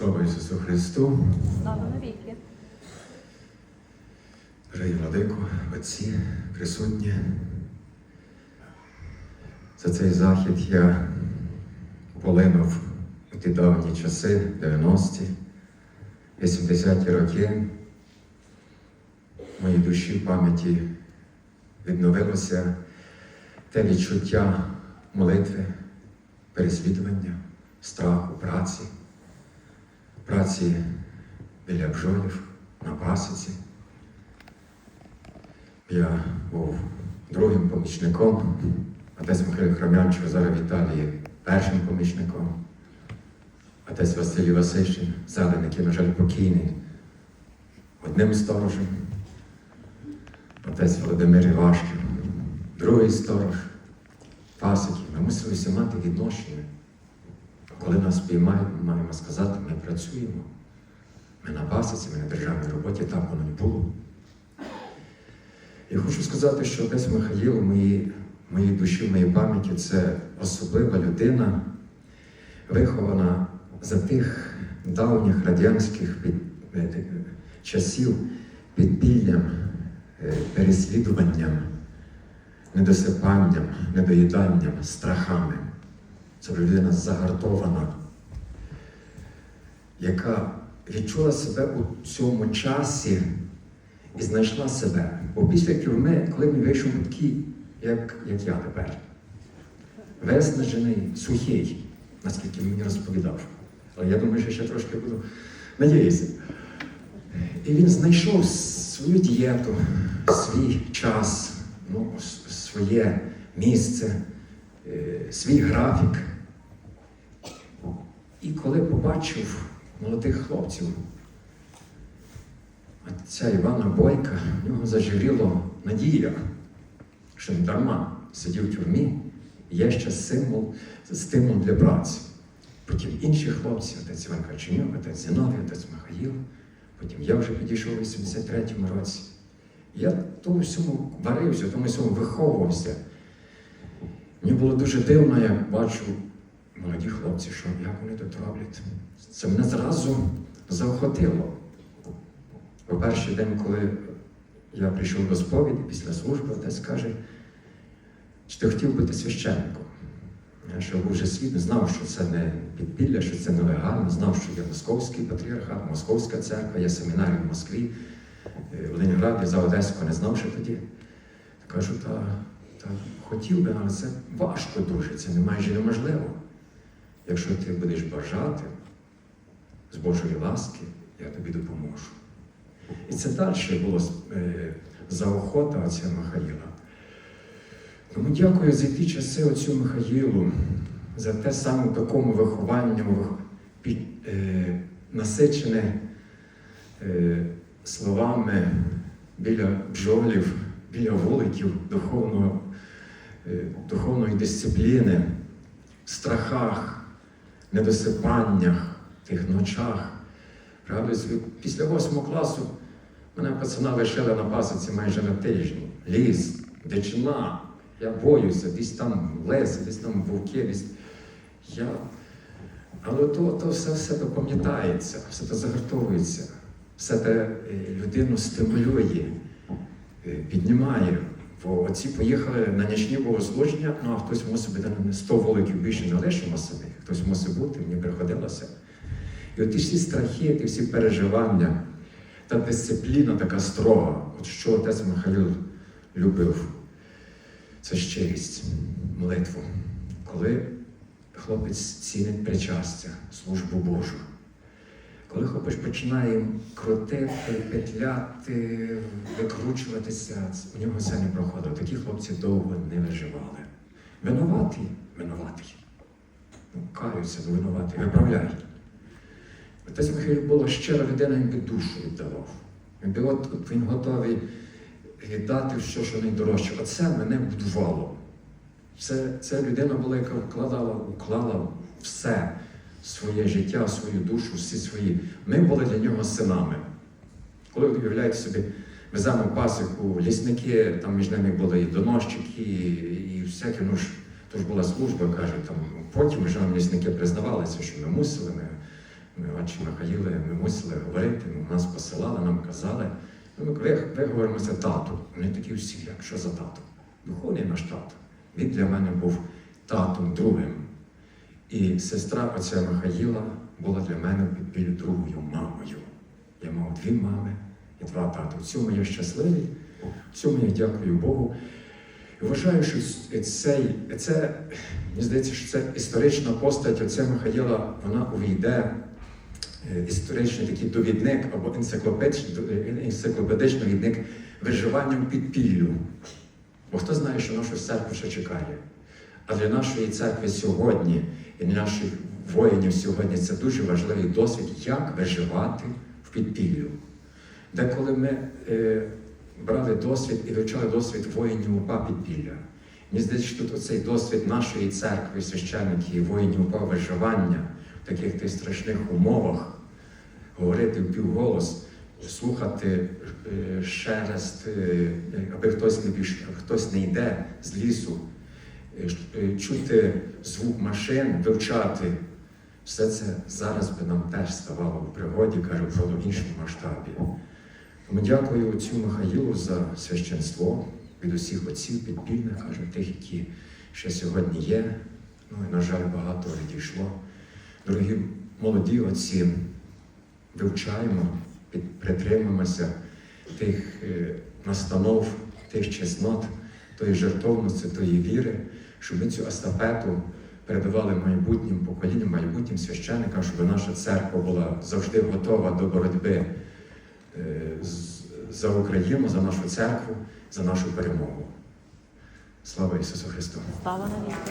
Слава Ісусу Христу, Слава навіки. дорогі владику, отці, присутні. За цей захід я полинув у ті давні часи, 90-ті, 80-ті роки. В моїй душі в пам'яті відновилося те відчуття молитви, переслідування, страху, праці, праці біля бджолів, на пасіці. Я був другим помічником, отець Михайло Хромянчук зараз в Італії першим помічником, отець Василій Васильчин, Зелен, який, на жаль, покійний, одним сторожем, отець Володимир Івашків, другий сторож, пасики. Ми мусилися мати відношення. Коли нас піймають, ми маємо сказати, ми працюємо. Ми на пасіці, ми на державній роботі, так воно не було. Я хочу сказати, що отець Михаїл в моїй, моїй душі, в моїй пам'яті це особлива людина, вихована за тих давніх радянських під, е, часів підпіллям, е, переслідуванням, недосипанням, недоїданням, страхами. Це людина загартована, яка відчула себе у цьому часі і знайшла себе. Бо після тюрми, коли він вийшов такий, як, як я тепер, виснажений, сухий, наскільки мені розповідав. Але я думаю, що ще трошки буду надіюся. І він знайшов свою дієту, свій час, ну, своє місце, свій графік. І коли побачив молодих хлопців, отця Івана Бойка, в нього заживіло надія, що не дарма сидів в тюрмі, є ще символ, стимул для праці. Потім інші хлопці, отець Іван Каченюк, отець Зіновій, отець Михаїл. Потім я вже підійшов у 83-му році. Я тому всьому варився, тому всьому виховувався. Мені було дуже дивно, я бачу молоді хлопці, що як вони тут роблять. Це мене зразу заохотило. У перший день, коли я прийшов до сповіді після служби, отець каже, чи ти хотів бути священником? Я ще був вже світ, знав, що це не підпілля, що це нелегально, знав, що є московський патріархат, Московська церква, є семінарія в Москві, е, в Ленінграді, за Одеську не знав, що тоді. Кажу, та, та хотів би, але це важко дуже, це не майже неможливо. Якщо ти будеш бажати з Божої ласки, я тобі допоможу. І це далі було е, заохота отця Михаїла. Тому дякую за ті часи отцю Михаїлу, за те саме такому вихованні, вих- під, е, насичене е, словами біля бджолів, біля вуликів духовного, духовної дисципліни, страхах, недосипаннях, тих ночах. Правда, після восьмого класу мене пацана лишили на пасиці майже на тиждень. Ліс, дичина. Я боюся, десь там леси, десь там вовки, десь. Я... Але то, то все, все то пам'ятається, все то загартовується, все те е, людину стимулює, е, піднімає. Бо оці поїхали на нічні богослуження, ну а хтось мусить бути на 100 вуликів більше не лишимо собі, хтось мусить бути, мені приходилося. І от ті всі страхи, ті всі переживання, та дисципліна така строга, от що отець Михайло любив, це щирість, молитву. Коли хлопець цінить причастя, службу Божу. Коли хлопець починає крутити, петляти, викручуватися, у нього це не проходило. Такі хлопці довго не виживали. Винуватий, винуватий. Ну, каються, ну, винуватий, виправляй. Отець Михайло була щира людина, він би душу віддавав. Він би от, от він готовий віддати все, що найдорожче. Оце мене будувало. Це, це людина була, яка вкладала, уклала все своє життя, свою душу, всі свої. Ми були для нього синами. Коли ви уявляєте собі, веземо пасіку, лісники, там між ними були і доносчики, і, і всякі, ну ж, то ж була служба, каже, там, потім вже нам лісники признавалися, що ми мусили, ми ми отче Михаїли, ми мусили говорити, нас посилали, нам казали. Ну, ми ви- виговоримося тату. Вони такі всі, як що за тато? Духовний наш тато. Він для мене був татом другим. І сестра отця Михаїла була для мене підпіллю другою мамою. Я мав дві мами і два тати. В цьому я щасливий, в цьому я дякую Богу. І вважаю, що цей, це, мені здається, що це історична постать отця Михаїла, вона увійде е, історичний такий довідник або енциклопедичний, е, довідник виживання підпіллю. Бо хто знає, що нашу церкву ще чекає. А для нашої церкви сьогодні і для наших воїнів сьогодні це дуже важливий досвід, як виживати в підпіллю. Деколи ми е, брали досвід і вивчали досвід воїнів УПА підпілля. Мені здається, що тут оцей досвід нашої церкви, священників і воїнів УПА виживання в таких тих страшних умовах, говорити в півголос, слухати шелест, е, аби хтось не хтось не йде з лісу, чути звук машин, вивчати. Все це зараз би нам теж ставало в пригоді, кажу, в іншому масштабі. Тому дякую отцю Михаїлу за священство від усіх отців підпільних, кажу, тих, які ще сьогодні є. Ну і, на жаль, багато відійшло. Дорогі молоді отці, вивчаємо, притримуємося тих е, настанов, тих чеснот, тої жертовності, тої віри, щоб ми цю естафету передавали майбутнім поколінням, майбутнім священникам, щоб наша церква була завжди готова до боротьби е, за Україну, за нашу церкву, за нашу перемогу. Слава Ісусу Христу!